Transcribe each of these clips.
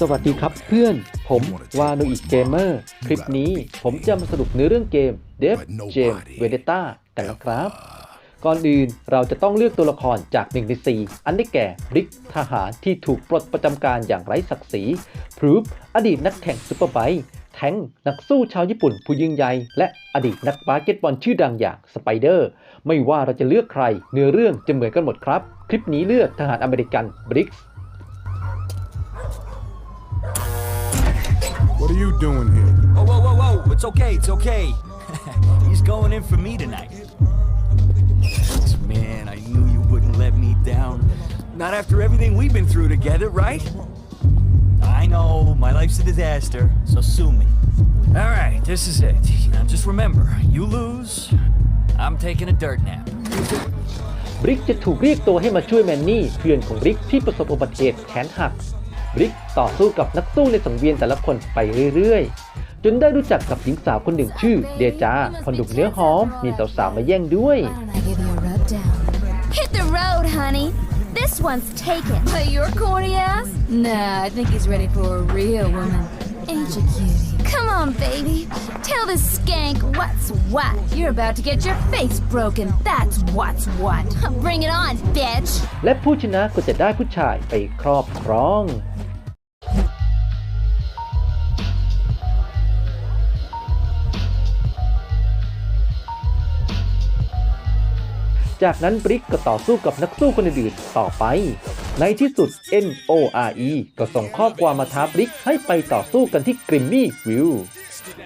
สวัสดีครับเพื่อน ผมวาโนอิเกมเมอร์ คลิปนี้ผมจะมาสรุปเนื้อเรื่องเกม Dev Jam Vendetta กันนะครับ ก่อนอื่นเราจะต้องเลือกตัวละครจาก1ใน4อันได้แก่ริกทหารที่ถูกปลดประจำการอย่างไร้ศักดิ์ศรีพรูฟอดีตนักแข่งซุปเปอร์ไบค์แทงค์นักสู้ชาวญี่ปุ่นผู้ยิ่งใหญ่และอดีตนักบาสเกตบอลชื่อดังอย่างสไปเดอร์ ไม่ว่าเราจะเลือกใคร เนื้อเรื่องจะเหมือนกันหมดครับ คลิปนี้เลือกทหารอเมริกันบริก What you doing here? Whoa, whoa, whoa, whoa! It's okay, it's okay. He's going in for me tonight. Man, I knew you wouldn't let me down. Not after everything we've been through together, right? I know, my life's a disaster, so sue me. Alright, this is it. Now just remember, you lose, I'm taking a dirt nap. บริกจะถูกเรียกตัวให้มาช่วยแมนนี่เพื่อนของบริกที่ประสบอุบัติเหตุแขนหัก บริกต่อสู้กับนักสู้ในสังเวียนแต่ละคนไปเรื่อยๆ จนได้รู้จักกับหญิงสาวคนหนึ่งชื่อ เดจาพอหนุ่มเนื้อหอม มีสาวๆมาแย่งด้วย Why don't I give you a rub down? Hit the road, honey. This one's taken. But your corny ass? Nah, I think he's ready for a real woman. Ain't you cutie? Come on, baby. Tell this skank what's what. You're about to get your face broken. That's what's what. Bring it on, bitch. และผู้ชนะก็จะได้ผู้ชายไปครอบครอง จากนั้นบริกก็ต่อสู้กับนักสู้คนอื่นๆต่อไป ในที่สุด NORE ก็ส่งข้อความมาท้าบริกให้ไปต่อสู้กันที่กริมมี่วิว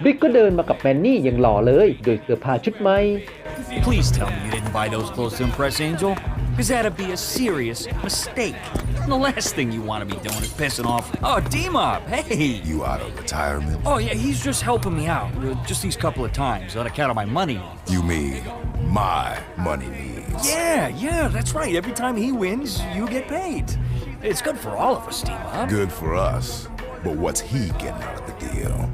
บริกก็เดินมากับแมนนี่อย่างหล่อเลยโดยเสื้อผ้าชุดใหม่ Please tell me you didn't buy those clothes to impress Angel. Because that'd be a serious mistake. And The last thing you want to be doing is pissing off. Oh, D-Mob, hey! You out of retirement? Oh, yeah, he's just helping me out. uh, Just these couple of times on account of my money. You mean my money needs? Yeah, yeah, that's right. Every time he wins, you get paid. It's good for all of us, D-Mob. Good for us. But what's he getting out of the deal?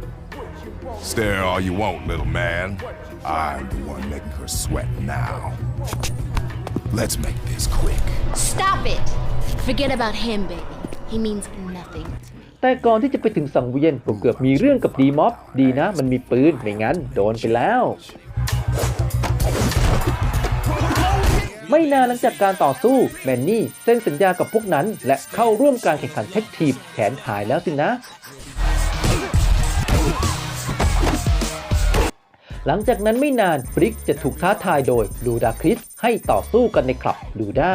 Stare all you want, little man. I'm the one making her sweat now. Let's make this quick. Stop it! Forget about him, baby. He means nothing to me. แต่ก่อนที่จะไปถึงสังเวียนก็เกือบมีเรื่องกับดีม็อบดีนะมันมีปืนไม่งั้นโดนไปแล้ว ไม่นานหลังจากการต่อสู้แมนนี่เซ็นสัญญากับพวกนั้น และเข้าร่วมการแข่งขันแท็กทีมแขนหายแล้วสินะ หลังจากนั้นไม่นานฟริกจะถูกท้าทายโดยลูดาคริสให้ต่อสู้กันในคลับลูด้า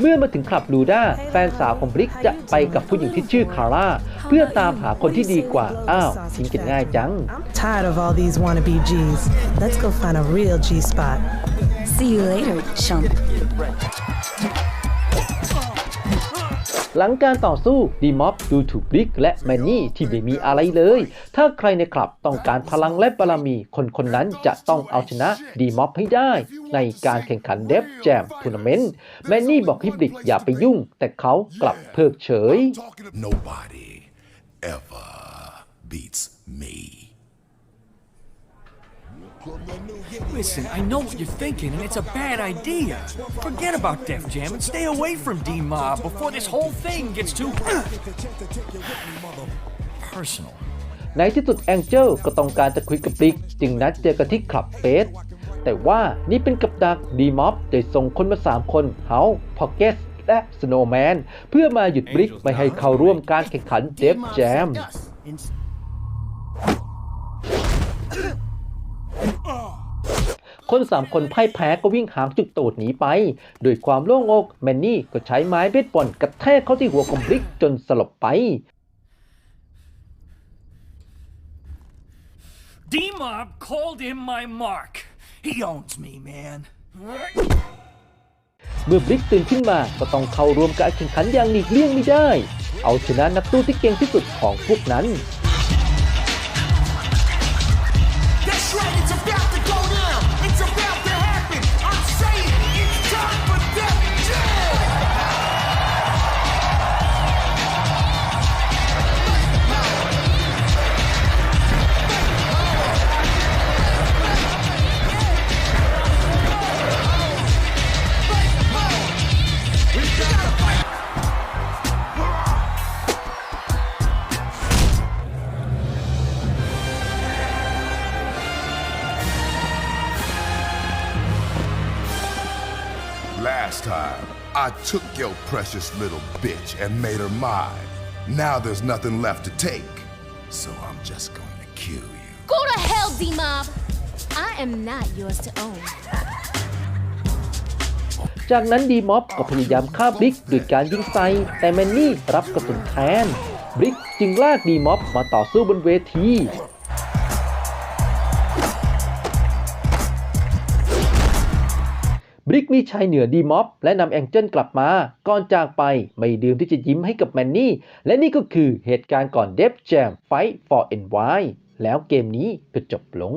เมื่อมาถึงคลับลูด้าแฟนสาวของบริกจะไปกับผู้หญิงที่ชื่อคาร่าเพื่อตามหาคนที่ดีกว่า อ้าวทิ้งกันง่ายจัง Tired of all these wannabe G's. Let's go find a real G spot. See you later, chump. หลังการต่อสู้ดีม็อบดูถูกบริกและแมนนี่ที่ไม่มีอะไรเลย ถ้าใครในคลับต้องการพลังและบารมี คนคนนั้นจะต้องเอาชนะดีม็อบให้ได้ ในการแข่งขันเดฟแจมทัวร์นาเมนต์แมนนี่บอกให้บริกอย่าไปยุ่ง แต่เขากลับเพิกเฉย Nobody ever beats me. Listen, I know what you're thinking, and it's a bad idea. Forget about Def Jam and stay away from D-Mob before this whole thing gets too personal. ในที่สุดแองเจิลก็ต้องการจะคุยกับบริกจึงนัดเจอกันที่คลับเฟสแต่ว่านี่เป็นกับดักดีม็อบโดยส่งคนมา 3 คนเฮาพ็อกเกสและสโนว์แมนเพื่อมาหยุดบริกไม่ให้เข้าร่วมการแข่งขันเดฟแจม คนสามคนพ่ายแพ้ก็วิ่งหางจุดตูดหนีไป โดยความโล่งอกแมนนี่ก็ใช้ไม้เบสบอลกระแทกเข้าที่หัวของบริกจนสลบไป D-Mob called him my mark. He owns me, man. เมื่อบริกตื่นขึ้นมาก็ต้องเข้าร่วมการแข่งขันอย่างหลีกเลี่ยงไม่ได้ เอาชนะนักสู้ที่เก่งที่สุดของพวกนั้น That's right, it's about to go Last time, I took your precious little bitch and made her mine. Now there's nothing left to take. So I'm just going to kill you. Go to hell, D-Mob! I am not yours to own. จากนั้นดีม็อบก็พยายามฆ่าบริกด้วยการยิงใส่แต่แมนนี่รับกระสุนแทนบริกจึงลากดีม็อบมาต่อสู้บนเวที บริกมีชัยเหนือดีม็อบและนำแองเจิลกลับมาก่อนจากไปไม่ดื่มที่จะยิ้มให้กับแมนนี่ และนี่ก็คือเหตุการณ์ก่อนเดฟแจมไฟ for NY แล้วเกมนี้ก็จบลง